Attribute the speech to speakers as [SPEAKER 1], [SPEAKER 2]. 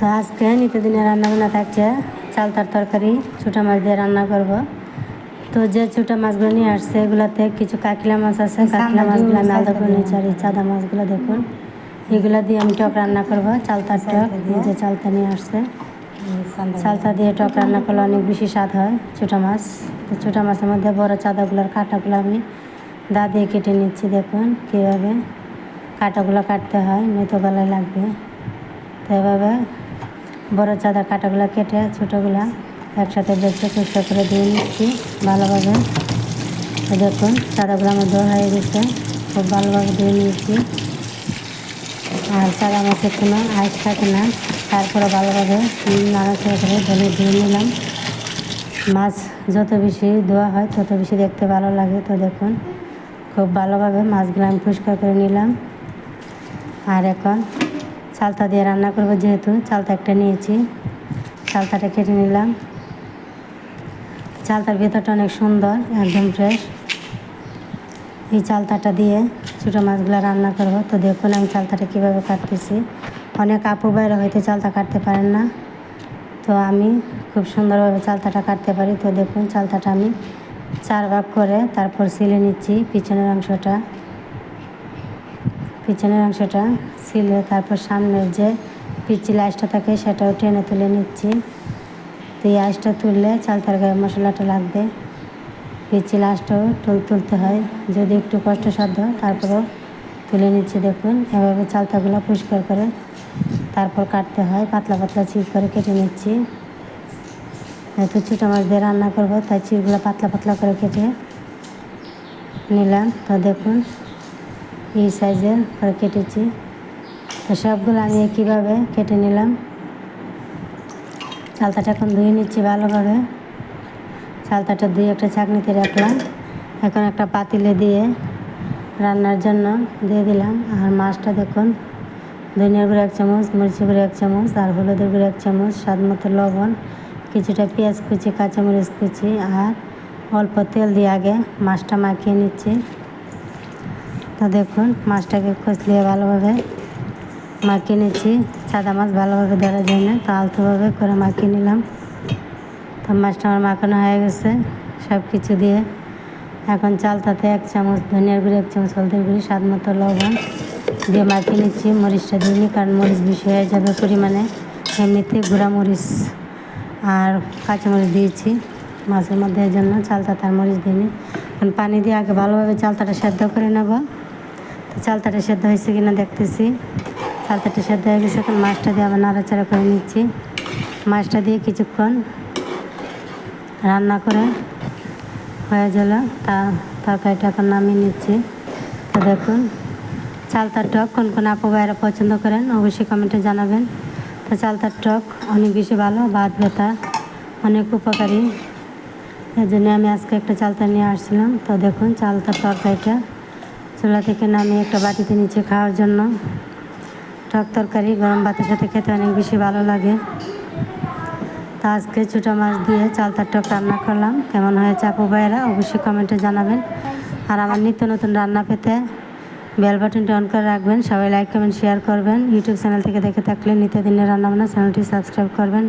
[SPEAKER 1] তো আজকে নিত্যদিনের রান্নাবান্না থাকছে চালতার তরকারি ছোটা মাছ দিয়ে রান্না করব। তো যে ছোটা মাছগুলো নিয়ে আসছে এগুলাতে কিছু কাকিলা মাছ আছে কাকিলা মাছগুলো আমি আলাদা করে নিয়েছি আর এই চাদা মাছগুলো দেখুন। এগুলো দিয়ে আমি টক রান্না করব চাল চালতার টক যে চালতা নিয়ে আসছে। চালতা দিয়ে টক রান্না করলে অনেক বেশি স্বাদ হয় ছোটা মাছ। তো ছোটা মাছের মধ্যে বড় চাদাগুলোর কাঁটাগুলো আমি দা দিয়ে কেটে নিচ্ছি দেখুন কীভাবে। কাঁটাগুলো কাটতে হয় মেতো গলায় লাগবে। তো এভাবে বড় চাদা কাটাগুলো কেটে ছোটোগুলা একসাথে বেছে পরিষ্কার করে দিয়ে নিচ্ছি ভালোভাবে। দেখুন, চাদাগুলো আমার দর হয়ে গেছে। খুব ভালোভাবে দিয়ে নিয়েছি। আর চাদা মাছের কোনো আইস থাকে না। তারপরে ভালোভাবে নাড়াচাড়া করে ধরে দিয়ে নিলাম। মাছ যত বেশি ধোয়া হয়, তত বেশি দেখতে ভালো লাগে। তো দেখুন, খুব ভালোভাবে মাছগুলো আমি পরিষ্কার করে নিলাম। আর এখন চালতা দিয়ে রান্না করব যেহেতু, চালতা একটা নিয়েছি। চালতাটা কেটে নিলাম। চালতার ভেতরটা অনেক সুন্দর, একদম ফ্রেশ এই চালতাটা দিয়ে ছোটো মাছগুলো রান্না করব। তো দেখুন আমি চালতাটা কীভাবে কাটতেছি। অনেক আপু বাইরে হয়তো চালতা কাটতে পারেন না। তো আমি খুব সুন্দরভাবে চালতাটা কাটতে পারি। তো দেখুন চালতাটা আমি চার ভাগ করে তারপর সিলে নিচ্ছি পিছনের অংশটা। পিছনের অংশটা সিলে তারপর সামনের যে পিচিল আইসটা থাকে সেটাও টেনে তুলে নিচ্ছি। তো এই আইসটা তুললে চালতার গায়ে মশলাটা লাগবে। পিচিল আঁশটাও তুল, তুলতে হয়। যদি একটু কষ্টসাধ্য, তারপরেও তুলে নিচ্ছি দেখুন। এভাবে চালতাগুলো পরিষ্কার করে তারপর কাটতে হয়। পাতলা পাতলা চিপ করে কেটে নিচ্ছি। যেহেতু ছোটো মাছ দিয়ে রান্না করব, তাই চিপগুলো পাতলা পাতলা করে কেটে নিলাম। তো দেখুন এই সাইজের করে কেটেছি। তো সবগুলো আমি কীভাবে কেটে নিলাম? চালতাটা এখন ধুয়ে নিচ্ছি ভালোভাবে। চালতাটা ধুয়ে একটা চাকনিতে রাখলাম। এখন একটা পাতিলে দিয়ে রান্নার জন্য দিয়ে দিলাম। আর মাছটা দেখুন ধনিয়ার গুঁড়ো এক চামচ, মরিচের গুঁড়ো এক চামচ, আর হলুদের গুঁড়ো এক চামচ স্বাদ মতো লবণ, কিছুটা পেঁয়াজ কুচি, কাঁচামরিচ কুচি, আর অল্প তেল দিয়ে আগে মাছটা মাখিয়ে নিচ্ছি। তো দেখুন, মাছটাকে কষলিয়ে ভালোভাবে মাখিয়ে নিচ্ছি। সাদা মাছ ভালোভাবে ধরা যায় না, তো আলতোভাবে করে মাখিয়ে নিলাম। তো মাছটা আমার মাখানো হয়ে গেছে সব কিছু দিয়ে। এখন চালতাতে এক চামচ ধনিয়ার গুঁড়ি, এক চামচ হলদের গুঁড়ি, স্বাদ মতো লবণ দিয়ে মাখিয়ে নিচ্ছি। মরিচটা দিইনি কারণ মরিচ বেশি হয়ে যাবে পরিমাণে। এমনিতে গুঁড়া মরিচ আর কাঁচামরিচ দিয়েছি মাছের মধ্যে এই জন্য চালতাতে আর মরিচ দিইনি এখন পানি দিয়ে আগে ভালোভাবে চালতাটা সেদ্ধ করে নেব। চালতাটা সেদ্ধ হয়েছে কিনা দেখতেছি। চালতাটা সেদ্ধ হয়ে গেছে, এখন মাছটা দিয়ে আবার নাড়াচাড়া করে নিচ্ছি। মাছটা দিয়ে কিছুক্ষণ রান্না করে হয়ে গেল। তা তরকারিটা এখন নামিয়ে নিচ্ছি। তো দেখুন, চালতার টক কোন কোন আপু পছন্দ করেন অবশ্যই কমেন্টে জানাবেন। তো চালতার টক অনেক বেশি ভালো, বাদ ব্যথা, অনেক উপকারী। এর জন্য আমি আজকে একটা চালতা নিয়ে আসছিলাম। তো দেখুন, চালতার তরকারিটা চুলা থেকে নামিয়ে একটা বাটিতে নিচে খাওয়ার জন্য। টক তরকারি, গরম ভাতের সাথে খেতে অনেক বেশি ভালো লাগে। তো আজকে ছোটো মাছ দিয়ে চালতার টক রান্না করলাম। কেমন হয়েছে আপু ভাইয়েরা? অবশ্যই কমেন্টে জানাবেন। আর আমার নিত্য নতুন রান্না পেতে বেল বাটনটি অন করে রাখবেন। সবাই লাইক, কমেন্ট, শেয়ার করবেন। ইউটিউব চ্যানেল থেকে দেখে থাকলে নিত্য নিত্যদিনের রান্না বান্না চ্যানেলটি সাবস্ক্রাইব করবেন।